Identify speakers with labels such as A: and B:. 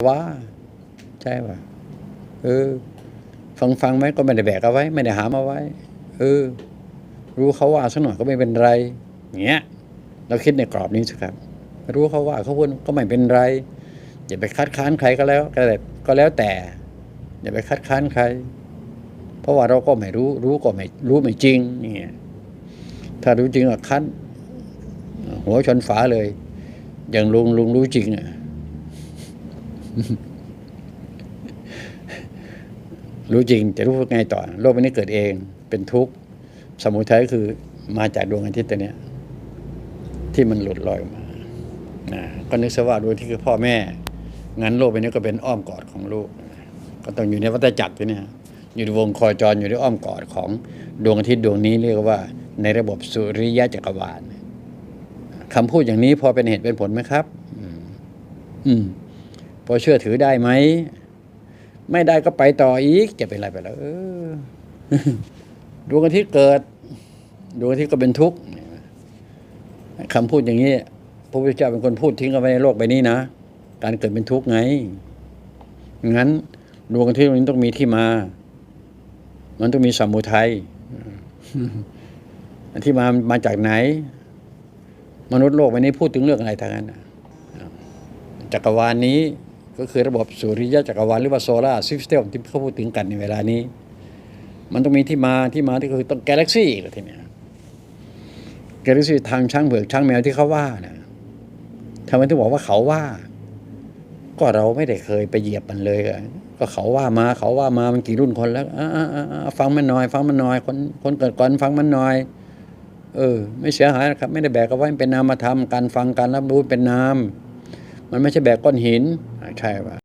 A: ว่าใช่ป่ะเออ ฟังฟังไหมก็ไม่ได้แบกเอาไว้ ไม่ได้หามเอาไว้ เออ รู้เขาว่าสักหน่อยก็ไม่เป็นไรอย่างเงี้ย เราคิดในกรอบนี้สิครับ รู้เขาว่าเขาพูดก็ไม่เป็นไร อย่าไปคัดค้านใครก็แล้วก็แล้วก็แล้วแต่ อย่าไปคัดค้านใคร เพราะว่าเราก็ไม่รู้ รู้ก็ไม่รู้ไม่จริงเนี่ยถ้ารู้จริงก็คัดหัวชนฝาเลย อย่างลุงลุงรู้จริงอะ รู้จริงจะรู้ไงต่อ โลกใบนี้เกิดเองเป็นทุกข์ สมุทัยคือมาจากดวงอาทิตย์ตัวเนี้ย ที่มันหลุดลอยออกมานะก็นึกซะว่าดวงที่คือพ่อแม่ งั้นโลกใบนี้ก็เป็นอ้อมกอดของลูก ก็ต้องอยู่ในวัฏจักรตัวเนี้ยอยู่ในวงโคจรอยู่ในอ้อมกอดของดวงอาทิตย์ดวงนี้เรียกว่า ในระบบสุริยะจักรวาลคำพูดอย่างนี้พอเป็นเหตุเป็นผลไหมครับ อืมอืม พอเชื่อถือได้ไหม ไม่ได้ก็ไปต่ออีก จะเป็นอะไรไปแล้วดวงอาทิตย์เกิดดวงอาทิตย์ก็เป็นทุกข์คำพูดอย่างนี้พระพุทธเจ้าเป็นคนพูดทิ้งเอาไว้ในโลกใบนี้นะการเกิดเป็นทุกข์ไงงั้นดวงอาทิตย์นี้ต้องมีที่มา มันต้องมีสมุทัยอันที่มามาจากไหน มนุษย์โลกใบนี้พูดถึงเรื่องอะไรทางนั้นจักรวาลนี้ ก็คือระบบสุริยะจักรวาลหรือว่าโซลาร์ซิสเต็มที่เขาพูดถึงกันในเวลานี้ มันต้องมีที่มาที่มาที่คือต้องกาแล็กซี่ก็ทีเนี้ยกาแล็กซี่ทางช้างเผือกช้างแมวที่เขาว่านะทำไมถึงบอกว่าเขาว่า ก็เราไม่ได้เคยไปเหยียบมันเลยอะก็เขาว่ามาเขาว่ามามันกี่รุ่นคนแล้วอฟังมันหน่อย ฟังมันหน่อยคนคนเกิดก่อนฟังมันหน่อยเออ ไม่เสียหายนะครับ ไม่ได้แบกเอาไว้เป็นนามธรรมการฟังการรับรู้เป็นนาม มันไม่ใช่แบกก้อนหินใช่ป่ะ